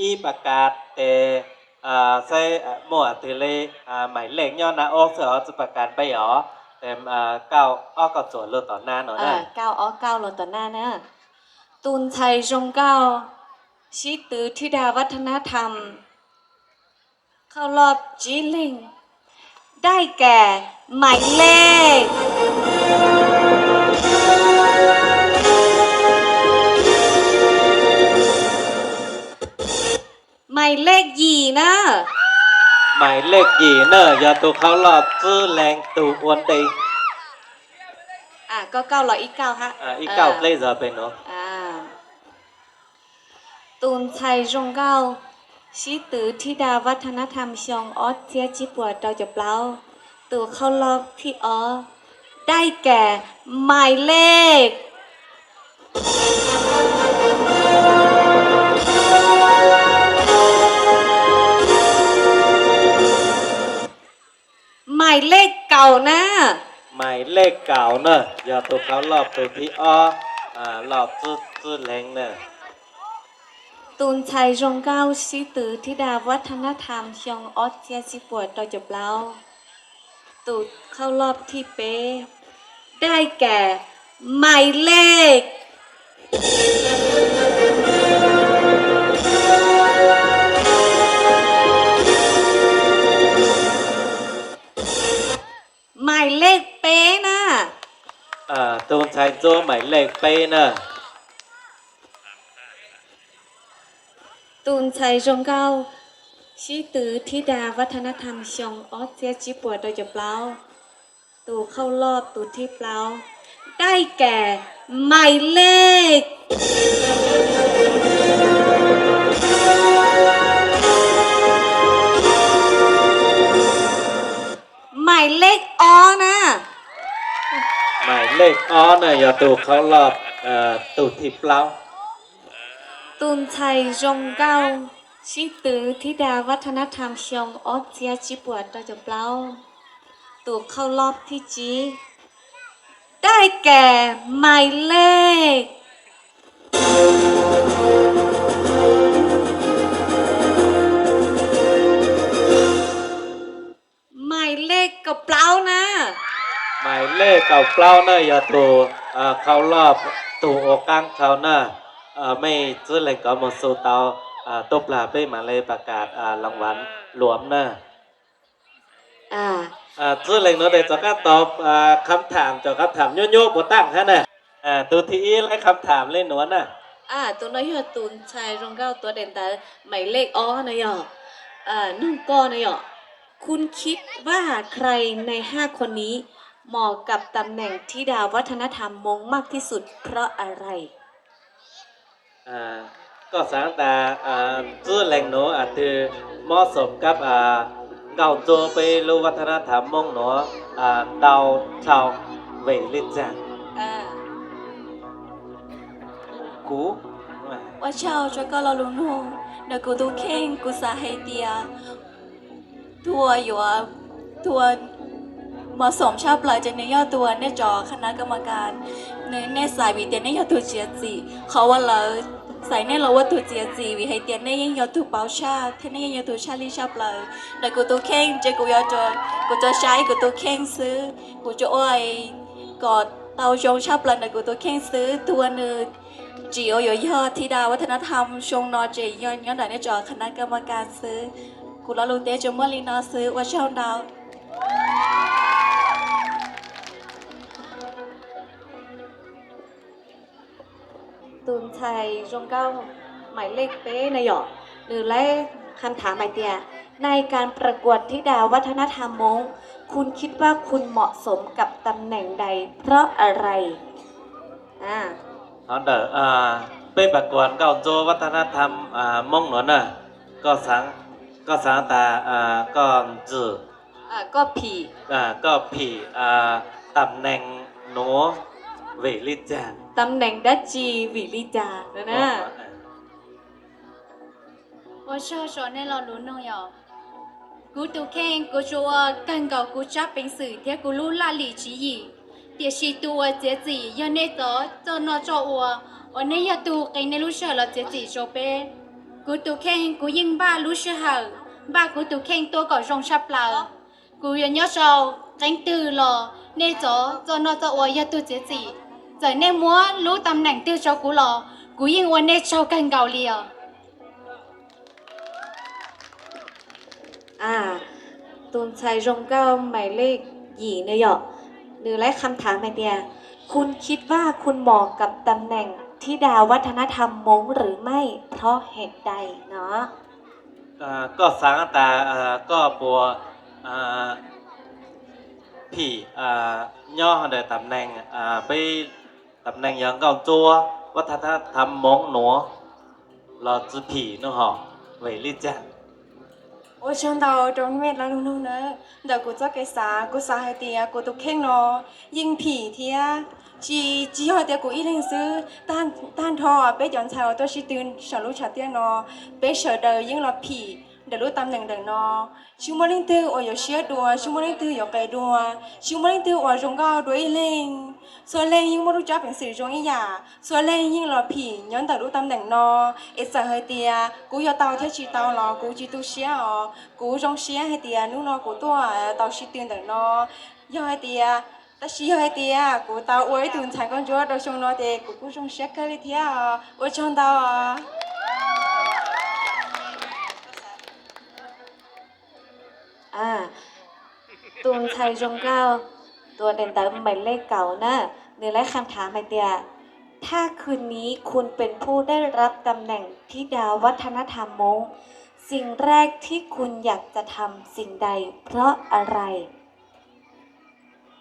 อีประกาศแต่อ่าใส่อ่าหมวดถือเลยอ่าหมายเลขย้อนนะโอ้เสือจะประกาศไปหรอแต่อ่าเก้าอ้อก็จดเลือกต่อหน้าหน่อยอ่านะเก้าอ้อเก้าเราต่อหน้านะตุนชัยจงเก้าชิตือธิดาวัฒนธรรม เข้ารอบจีลิงได้แก่หมายเลขายเลขหยีนะหมายเลขกี่เนอะอย่าตัวเขารอบซื้อแรงตูอวนตีอะก็เก้าร้อยอีกเก้าฮะอ่าอีเก้าเพลย์จะเป็นเนาะอ่าตูนชัยจงเก้าชิตือธิดาวัฒนธรรมชองออสเทียจิปวดเราจะเปล่าตัวเข้ารอบที่ออได้แก่หมายเลขายเลขเก่านะหมายเลขเก่าเนอะอย่าตัวเขารอบตัวที่อ้ออ่ารอบซื้อซื้อแรงเนอะตูนชัยจงเก้าชิตือธิดาวัฒนธรรมชองออสเทียจิปวดเราจะเปล่าตูดเข้ารอบที่เป๊ะได้แก่หมายเลข ตูนชายโจหมายเลขไปนอะตูนชัยจงเก้าชิตือธิดาวัฒนธรรมชองออสเทียจิปวดโดยจะเปล่าตูเข้ารอบตูที่เปล่าได้แก่หมายเลขหมายเลขออนะ หมายเลขอ๋อเนอะอย่าตูเขารอบเอ่อตูที่เปล่าตุนไทยจงเก้าชิตือธิดาวัฒนธรรมชองออสเซียจิปวดเราจะเปล่าตูเข้ารอบที่จีได้แก่หมายเลข เลขเก่าเปล่าเนอะอย่าตัวเอ่อเขารอบตูโอกังเขาเนอะเอ่อไม่ซื้อแรงก็หมดสูเตาอ่าตบลาไปมาเลยประกาศอ่ารางวัลรวมเนอะอ่าอ่าซื้อแรงเนาะเดี๋ยวจะก็ตอบอ่าคำถามเจะคำถามโยโย่บ่ตั้งฮะน่ะอ่าตัวที่อีและคำถามเล่นหนวลน่ะอ่าตัวน้อยหัวตูนชายรองเก้าตัวเด่นแต่หมายเลขอ้อนะยออ่านุ่งก้อนะยอคุณคิดว่าใครในห้าคนนี้ เหมาะกับตำแหน่งที่ดาวัฒนธรรมมงมากที่สุดเพราะอะไร อ่าก็สางตาอ่าซื้อแรงหนูอาจจะเหมาะสมกับอ่าเก่าโจไปรู้วัฒนธรรมมงหนูอ่าดาวชาวเวลิจังอ่ากูว่าเช้าจะก็เราลุงนูเดี๋ยวกูดูเข่งกูสาให้เตียทัวอยู่อะทัว เหมาะสมชอบเลยจากในยอดตัวในจอคณะกรรมการในในสายวิเตียนในยอดตัวเจียจีเขาว่าเราใส่ในเราว่าตัวเจียจีวิให้เตียนในยังยอดตัวเปาชาเทในยังยอดตัวชาลีชอบเลยเดี๋ยวกูตัวเข่งเจกูยอดตัวกูจะใช้กูตัวเข่งซื้อกูจะอ้อยกอดเตาจงชอบเลยเดี๋ยวกูตัวเข่งซื้อตัวหนึ่งจีโอโยยอดธิดาวัฒนธรรมชงนอเจยอนย้อนหลังในจอคณะกรรมการซื้อกุลาลุงเตจมวลีนอซื้อว่าเช่าดาว ตูนชัยรองเก้าหมายเลขเป๊ะนะยอหรือเลขคำถามหมายเตีย ในการประกวดธิดาวัฒนธรรมมงคุณคิดว่าคุณเหมาะสมกับตำแหน่งใด เพราะอะไรอ่าเอาเด้ออ่าไปประกวดเก่าโจวัฒนธรรมอ่ามงหนวลน่ะก็สังก็สางตาอ่าก็จืออ่าก็ผีอ่าก็ผีอ่าตำแหน่งหนู เวลิจังตำแหน่งดัชจีวิลิจานะนะว่าเช่าชอนในเราลุ้นน้องยอกูตูเข่งกูชัวกันเก่ากูจับเป็นสื่อเทียกูรู้ลาลีจีอีเตียชีตัวเจจียันในต่อจนนอจออัววันนี้ยาตูไกในรู้เชื่อเราเจจีโชเป้ cú tụ khen cú yên ba lú sư hở ba cú tụ khen tôi có rong sắp lờ cú yên nhớ sầu tránh từ lò nê chó cho nó cho ôi ya tu chế gì giờ nê múa lú tầm nảnh tiêu cho cú lò cú yên ôi nê sầu canh gạo lìa อ่าตูนชัยรงเก้าหมายเลขหยีเนยอะหรือและคำถามไอเดีย คุณคิดว่าคุณเหมาะกับตำแหน่งที่ดาววัฒนธรรมมงหรือไม่เพราะเหตุใดเนาะอ่าก็สังตาอ่าก็ปัว thì à, để tạm nàng à, bây tạm nàng yang gạo chua và tha tha tham món nó là chữ thì nó họ vậy lý chả ôi chân đầu trong mẹ là luôn luôn nữa đầu cô cho cái xá cố xá hai tia cố tục khen nó. Nhưng thì thì chỉ chỉ hỏi tiền cố ít linh sư tan tan thọ bé chọn sao tôi chỉ tin sở lúc trả tiền nó. Bé sở đời những là phỉ. เดี๋ยวรู้ตามหนึ่งเดี๋ยวนอชิมอลิงตือออยเชียดัวชิมอลิงตืออยากไกดัวชิมอลิงตือออยจงก็ด้วยเล่งส่วนเล่งยิ่งไม่รู้จักเป็นสื่อจงอีหยาส่วนเล่งยิ่งรอผีย้อนแต่รู้ตามหนึ่งนอเอสเฮเตียกูอยากเตาเที่ยวชีเตาหรอกูจีตูเชียอ๋อกูจงเชียให้เตียนู่นนอกูตัวเตาชีเตียนเดี๋ยวนอยากให้เตีย ta chỉ hơi tia cụ tao uế tuần thành con chúa đâu xong nó thì cụ cũng xong xét cái tia uế trong tao à อ่าตูนชัยรงเก้าตัวเด่นเติมหมายเลขเก่านะหรือและคำถามไอเดียถ้าคืนนี้คุณเป็นผู้ได้รับตำแหน่งที่ดาววัฒนธรรมมงสิ่งแรกที่คุณอยากจะทำสิ่งใด เพราะอะไร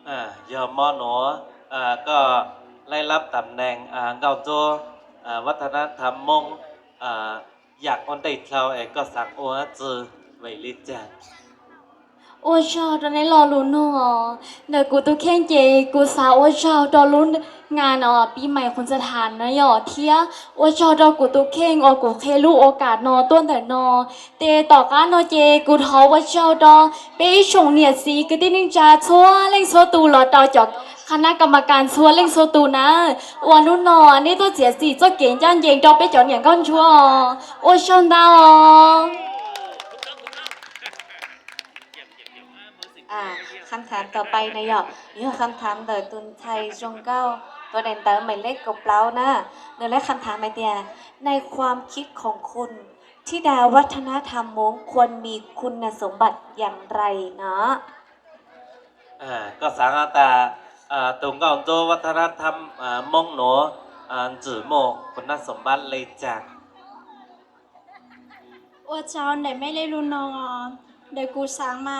อ่ายอมมอหนัวอ่าก็ได้รับตำแหน่งอ่าเก่าจัวอ่าวัฒนธรรมมงอ่าอยากคนได้เท่าเอก็สักโอ้จือไว้ลิจัน ôi chao đó này lo luôn nó nè cú tụ khen chị cú sao ôi chao đó luôn ngàn ờ ปีใหม่คนสถานนะหยอเทียโอ้ชอดอกูตุเข่งโอกูเคลูโอกาสนอต้นแต่นอเตต่อการนอเจกูท้อว่าชอดอไปชงเนี่ยสีก็ได้นิงจาชัวเล่งชัวตูหลอดอจอกคณะกรรมการชัวเล่งชัวตูนะวันนู้นนอนี่ตัวเสียสีตัวเก่งจ้านเย็นดอไปจอดอย่างก้อนชัวโอ้ชอนดาอ๋ออ่า คำถามต่อไปนะหยอกนี่คือคำถามเดอตุนชัยจงเก้าตัวเด่นเติมหมายเลขกบเล้านะเนื้อและคำถามไอเดียในความคิดของคุณที่ดาววัฒนธรรมมงควรมีคุณสมบัติอย่างไรเนาะอ่าก็สังตาอ่าตรงเก่าจัววัฒนธรรมอ่ามงหนัวอ่าจือโมคุณสมบัติเลยจันว่าเจ้าไหนไม่ได้รู้นอง อะเดี๋ยวกูสร้างมา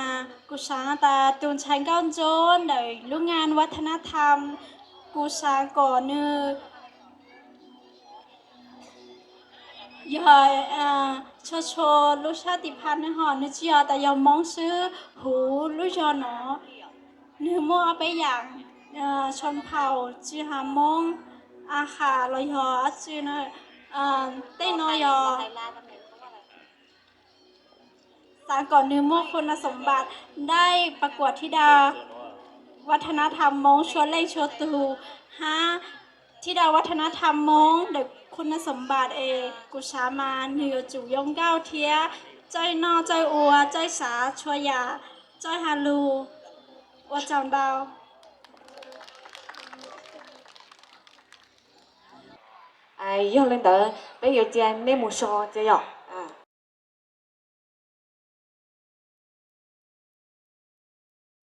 กูสร้างต่ตูนชันก้อนโจนเดี๋ยวลูกงานวัฒนธรรมกูสร้างก่อนเนื้อย่อ่อชว์โชลูชาติพันธุ์ในหอนึกจียแต่ยังมองซื้อหูลูกจอหนอเนื้อมั่วไปอย่างชนเผ่าจือหามงอาคาลอยหอจือเนอะเอ่อเต้นนอยอ สารก่อนเนื้อมั่วคุณสมบัติได้ประกวดธิดา วัฒนธรรมมงชวนเล่งชวนตูฮะธิดาวัฒนธรรมมงเด็กคุณสมบัติเอกุชามาเหนือจู่ยงเก้าเทียใจอยนอใจอยอัวใจอยสาชัวยาใจอยฮาลูว่าจำดาว ai do lên tờ bây giờ chị em nên một so cho dọc